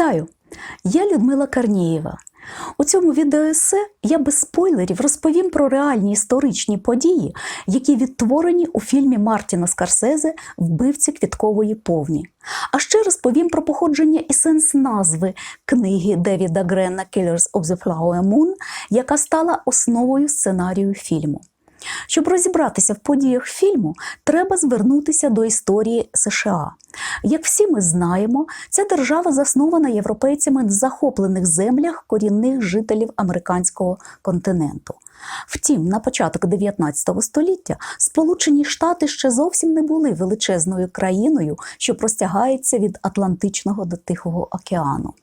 Вітаю! Я Людмила Карнієва. У цьому відеоесе я без спойлерів розповім про реальні історичні події, які відтворені у фільмі Мартіна Скарсезе Вбивці квіткової повні. А ще розповім про походження і сенс назви книги Девіда Грена Killers of the Flower Moon, яка стала основою сценарію фільму. Щоб розібратися в подіях фільму, треба звернутися до історії США. Як всі ми знаємо, ця держава заснована європейцями в захоплених землях корінних жителів американського континенту. Втім, на початок 19 століття Сполучені Штати ще зовсім не були величезною країною, що простягається від Атлантичного до Тихого океану.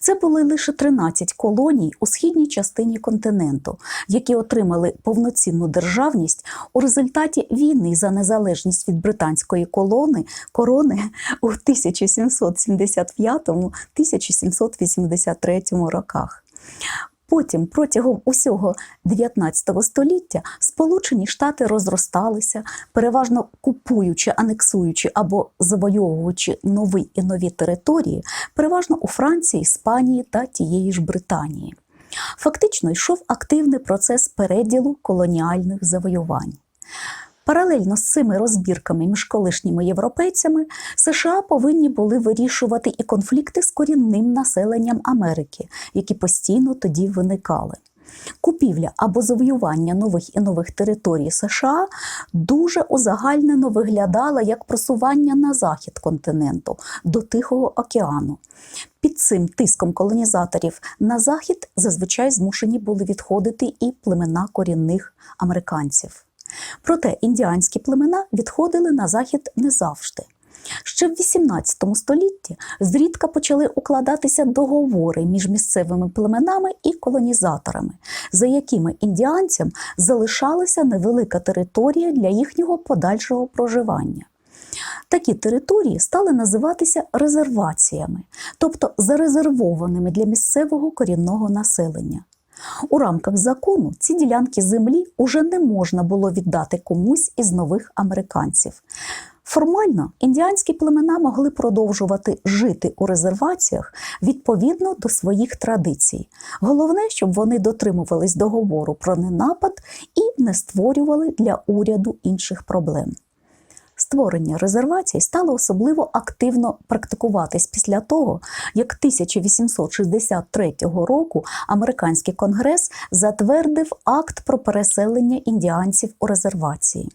Це були лише 13 колоній у східній частині континенту, які отримали повноцінну державність у результаті війни за незалежність від британської колони корони у 1775-1783 роках. Потім, протягом усього 19 століття, Сполучені Штати розросталися, переважно купуючи, анексуючи або завойовуючи нові і нові території, переважно у Франції, Іспанії та тієї ж Британії. Фактично йшов активний процес переділу колоніальних завоювань. Паралельно з цими розбірками між колишніми європейцями США повинні були вирішувати і конфлікти з корінним населенням Америки, які постійно тоді виникали. Купівля або завоювання нових і нових територій США дуже узагальнено виглядала як просування на захід континенту до Тихого океану. Під цим тиском колонізаторів на захід зазвичай змушені були відходити і племена корінних американців. Проте індіанські племена відходили на захід не завжди. Ще в XVIII столітті зрідка почали укладатися договори між місцевими племенами і колонізаторами, за якими індіанцям залишалася невелика територія для їхнього подальшого проживання. Такі території стали називатися резерваціями, тобто зарезервованими для місцевого корінного населення. У рамках закону ці ділянки землі уже не можна було віддати комусь із нових американців. Формально індіанські племена могли продовжувати жити у резерваціях відповідно до своїх традицій. Головне, щоб вони дотримувались договору про ненапад і не створювали для уряду інших проблем. Створення резервацій стало особливо активно практикуватись після того, як 1863 року американський конгрес затвердив акт про переселення індіанців у резервації.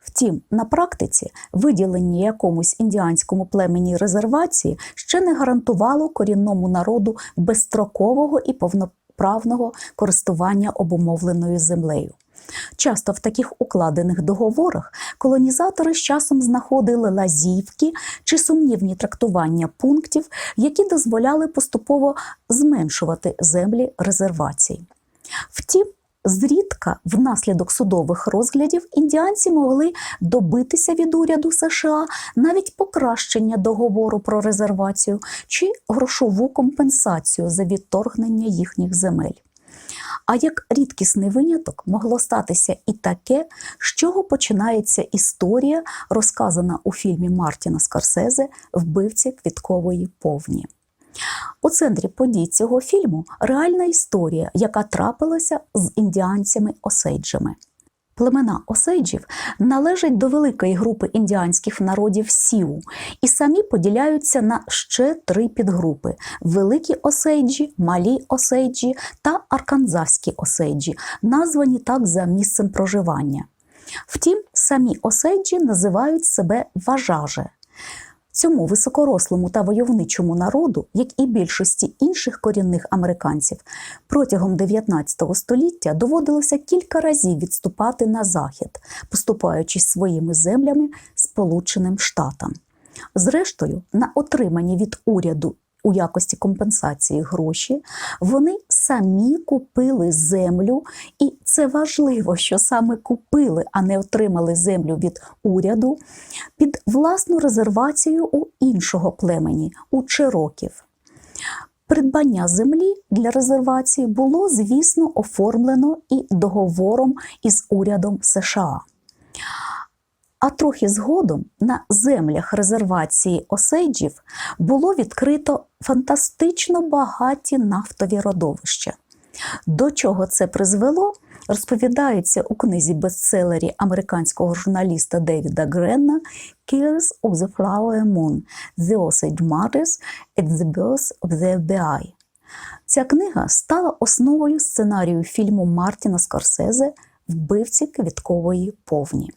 Втім, на практиці виділення якомусь індіанському племені резервації ще не гарантувало корінному народу безстрокового і повноправного користування обумовленою землею. Часто в таких укладених договорах колонізатори з часом знаходили лазівки чи сумнівні трактування пунктів, які дозволяли поступово зменшувати землі резервацій. Втім, Зрідка, внаслідок судових розглядів, індіанці могли добитися від уряду США навіть покращення договору про резервацію чи грошову компенсацію за відторгнення їхніх земель. А як рідкісний виняток могло статися і таке, з чого починається історія, розказана у фільмі Мартіна Скорсезе Вбивці квіткової повні. У центрі подій цього фільму реальна історія, яка трапилася з індіанцями-осейджами. Племена осейджів належать до великої групи індіанських народів Сіу і самі поділяються на ще три підгрупи: великі осейджі, малі осейджі та арканзавські осейджі, названі так за місцем проживання. Втім, самі осейджі називають себе важаже. Цьому високорослому та войовничому народу, як і більшості інших корінних американців, протягом 19 століття доводилося кілька разів відступати на захід, поступаючись своїми землями Сполученим Штатам. Зрештою, на отримані від уряду у якості компенсації гроші, вони самі купили землю, і це важливо, що саме купили, а не отримали землю від уряду під власну резервацію у іншого племені у Чироків. Придбання землі для резервації було, звісно, оформлено і договором із урядом США. А трохи згодом на землях резервації Осейджів було відкрито фантастично багаті нафтові родовища. До чого це призвело, розповідається у книзі бестселері американського журналіста Девіда Гренна Killers of the Flower Moon The Osage Mothers at the Birth of the FBI. Ця книга стала основою сценарію фільму Мартіна Скорсезе Вбивці квіткової повні.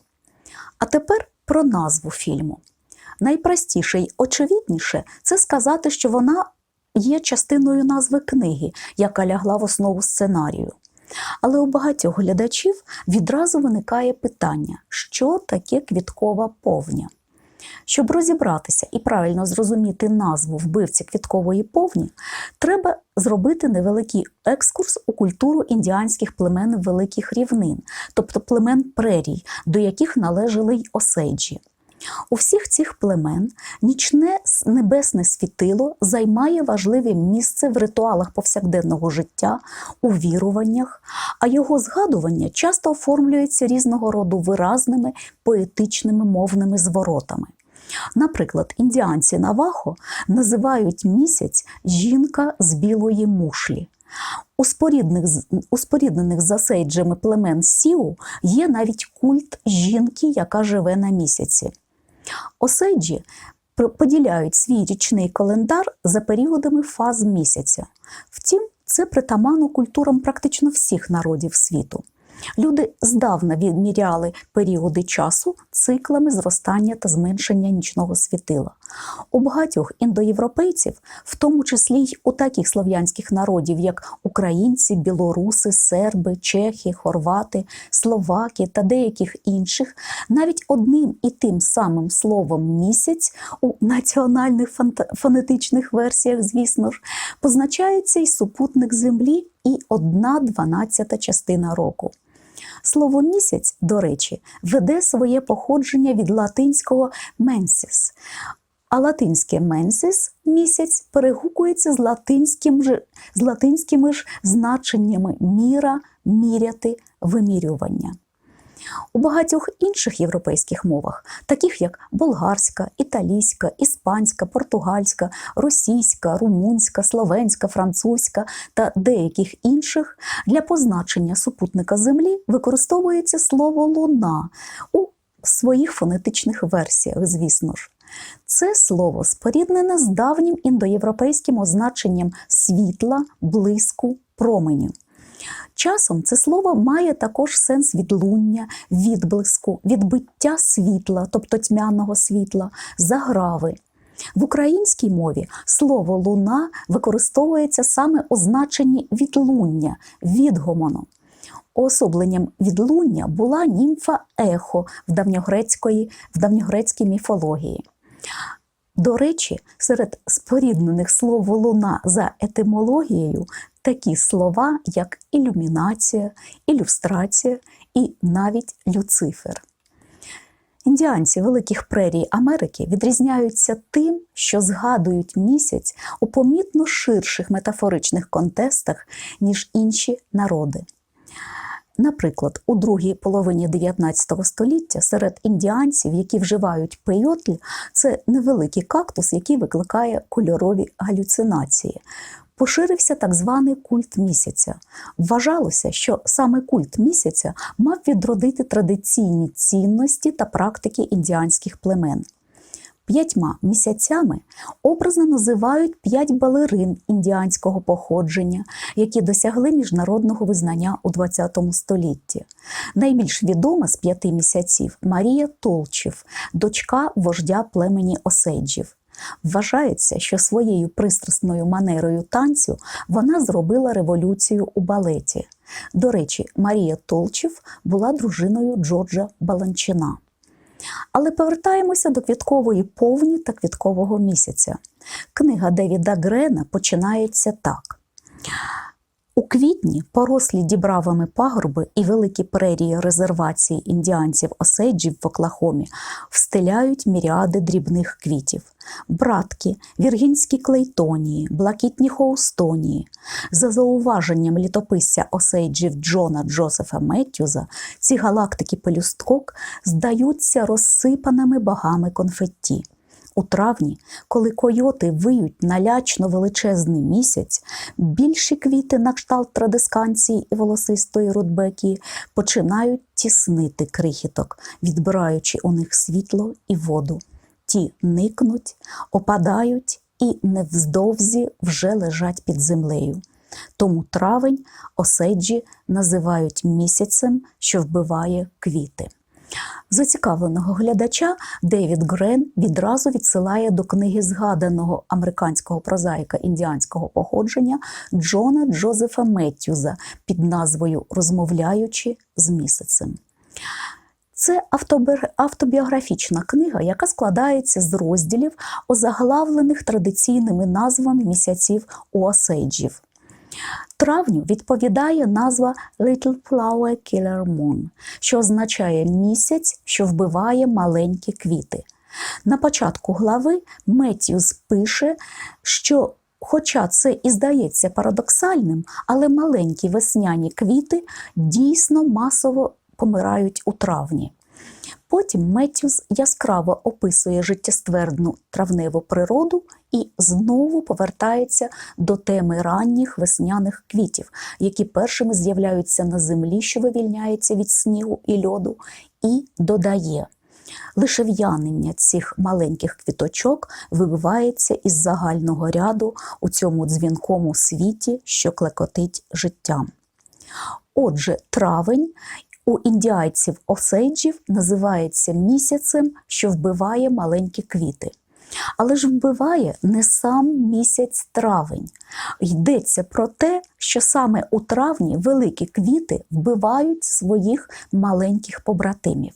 А тепер про назву фільму. Найпростіше й очевидніше це сказати, що вона є частиною назви книги, яка лягла в основу сценарію. Але у багатьох глядачів відразу виникає питання, що таке квіткова повня. Щоб розібратися і правильно зрозуміти назву вбивці квіткової повні, треба зробити невеликий екскурс у культуру індіанських племен великих рівнин, тобто племен прерій, до яких належали й осейджі. У всіх цих племен нічне небесне світило займає важливе місце в ритуалах повсякденного життя, у віруваннях, а його згадування часто оформлюється різного роду виразними поетичними мовними зворотами. Наприклад, індіанці Навахо називають місяць жінка з білої мушлі. У спорідних, у споріднених за сейджами племен Сіу є навіть культ жінки, яка живе на місяці. Осейджі поділяють свій річний календар за періодами фаз місяця. Втім, це притаманно культурам практично всіх народів світу. Люди здавна відміряли періоди часу циклами зростання та зменшення нічного світила. У багатьох індоєвропейців, в тому числі й у таких слов'янських народів, як українці, білоруси, серби, чехи, хорвати, словаки та деяких інших, навіть одним і тим самим словом місяць у національних фонетичних версіях, звісно ж, позначається й супутник землі і одна дванадцята частина року. Слово місяць, до речі, веде своє походження від латинського менсіс, а латинське менсіс місяць перегукується з, латинським ж, з латинськими ж значеннями міра, міряти, вимірювання. У багатьох інших європейських мовах, таких як болгарська, італійська, іспанська, португальська, російська, румунська, словенська, французька та деяких інших, для позначення супутника Землі використовується слово луна у своїх фонетичних версіях, звісно ж. Це слово споріднене з давнім індоєвропейським означенням світла, блиску, променю. Часом це слово має також сенс відлуння, відблиску, відбиття світла, тобто тьмяного світла, заграви. В українській мові слово луна використовується саме у значенні відлуння, відгомону. Уособленням відлуння була німфа ехо в давньогрецької, в давньогрецькій міфології. До речі, серед споріднених слов луна за етимологією такі слова, як ілюмінація, ілюстрація і навіть люцифер. Індіанці Великих Прерій Америки відрізняються тим, що згадують місяць у помітно ширших метафоричних контекстах, ніж інші народи. Наприклад, у другій половині 19 століття серед індіанців, які вживають пейотль, це невеликий кактус, який викликає кольорові галюцинації. Поширився так званий культ місяця. Вважалося, що саме культ місяця мав відродити традиційні цінності та практики індіанських племен. П'ятьма місяцями образно називають п'ять балерин індіанського походження, які досягли міжнародного визнання у ХХ столітті. Найбільш відома з п'яти місяців Марія Толчів, дочка вождя племені Осейджів. Вважається, що своєю пристрасною манерою танцю вона зробила революцію у балеті. До речі, Марія Толчів була дружиною Джорджа Баланчина. Але повертаємося до квіткової повні та квіткового місяця. Книга Девіда Грена починається так. У квітні порослі дібравами пагорби і великі прерії резервації індіанців Осейджів в Оклахомі встиляють міріади дрібних квітів. Братки, віргінські клейтонії, блакитні хоустонії. За зауваженням літописця Осейджів Джона Джозефа Меттюза, ці галактики пелюсток здаються розсипаними багами конфетті. У травні, коли койоти виють на лячно величезний місяць, більші квіти на кшталт традисканції і волосистої рудбекі починають тіснити крихіток, відбираючи у них світло і воду. Ті никнуть, опадають і невздовзі вже лежать під землею. Тому травень осейджі називають місяцем, що вбиває квіти. Зацікавленого глядача Девід Грен відразу відсилає до книги згаданого американського прозаїка індіанського походження Джона Джозефа Меттюза під назвою Розмовляючи з місяцем. Це автобіографічна книга, яка складається з розділів, озаглавлених традиційними назвами місяців у осейджів. Травню відповідає назва Little Flower Killer Moon, що означає місяць, що вбиває маленькі квіти. На початку глави Меттьюз пише, що, хоча це і здається парадоксальним, але маленькі весняні квіти дійсно масово помирають у травні. Потім Меттьюз яскраво описує життєствердну травневу природу і знову повертається до теми ранніх весняних квітів, які першими з'являються на землі, що вивільняється від снігу і льоду, і додає. Лише в'янення цих маленьких квіточок вибивається із загального ряду у цьому дзвінкому світі, що клекотить життям. Отже, травень у індіайців осейджів називається місяцем, що вбиває маленькі квіти. Але ж вбиває не сам місяць травень. Йдеться про те, що саме у травні великі квіти вбивають своїх маленьких побратимів.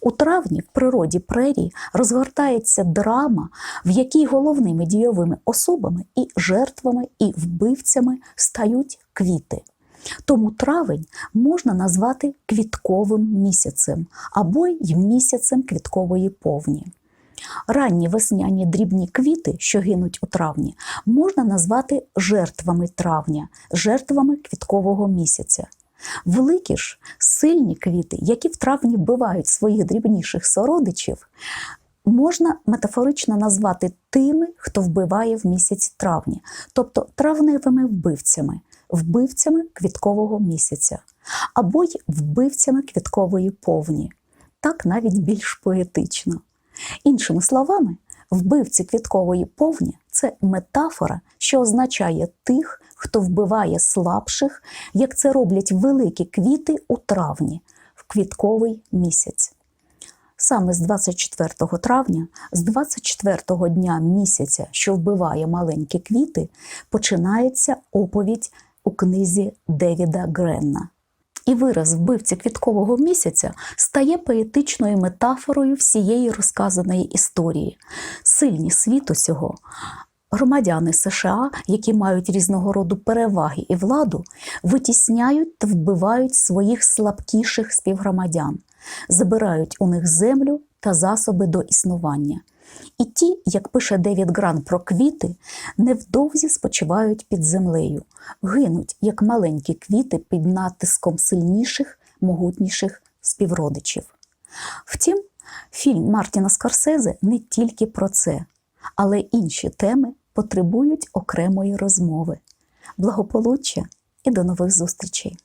У травні в природі прерії розгортається драма, в якій головними дійовими особами і жертвами, і вбивцями стають квіти. Тому травень можна назвати квітковим місяцем або й місяцем квіткової повні. Ранні весняні дрібні квіти, що гинуть у травні, можна назвати жертвами травня, жертвами квіткового місяця. Великі ж сильні квіти, які в травні вбивають своїх дрібніших сородичів, можна метафорично назвати тими, хто вбиває в місяці травні, тобто травневими вбивцями, вбивцями квіткового місяця, або й вбивцями квіткової повні. Так навіть більш поетично. Іншими словами, вбивці квіткової повні це метафора, що означає тих, хто вбиває слабших, як це роблять великі квіти у травні в квітковий місяць. Саме з 24 травня, з 24 дня місяця, що вбиває маленькі квіти, починається оповідь у книзі Девіда Гренна. І вираз вбивці квіткового місяця стає поетичною метафорою всієї розказаної історії. Сильні світу цього громадяни США, які мають різного роду переваги і владу, витісняють та вбивають своїх слабкіших співгромадян, забирають у них землю та засоби до існування. І ті, як пише Девід Гран про квіти, невдовзі спочивають під землею, гинуть, як маленькі квіти під натиском сильніших, могутніших співродичів. Втім, фільм Мартіна Скорсезе не тільки про це, але інші теми потребують окремої розмови. Благополуччя і до нових зустрічей!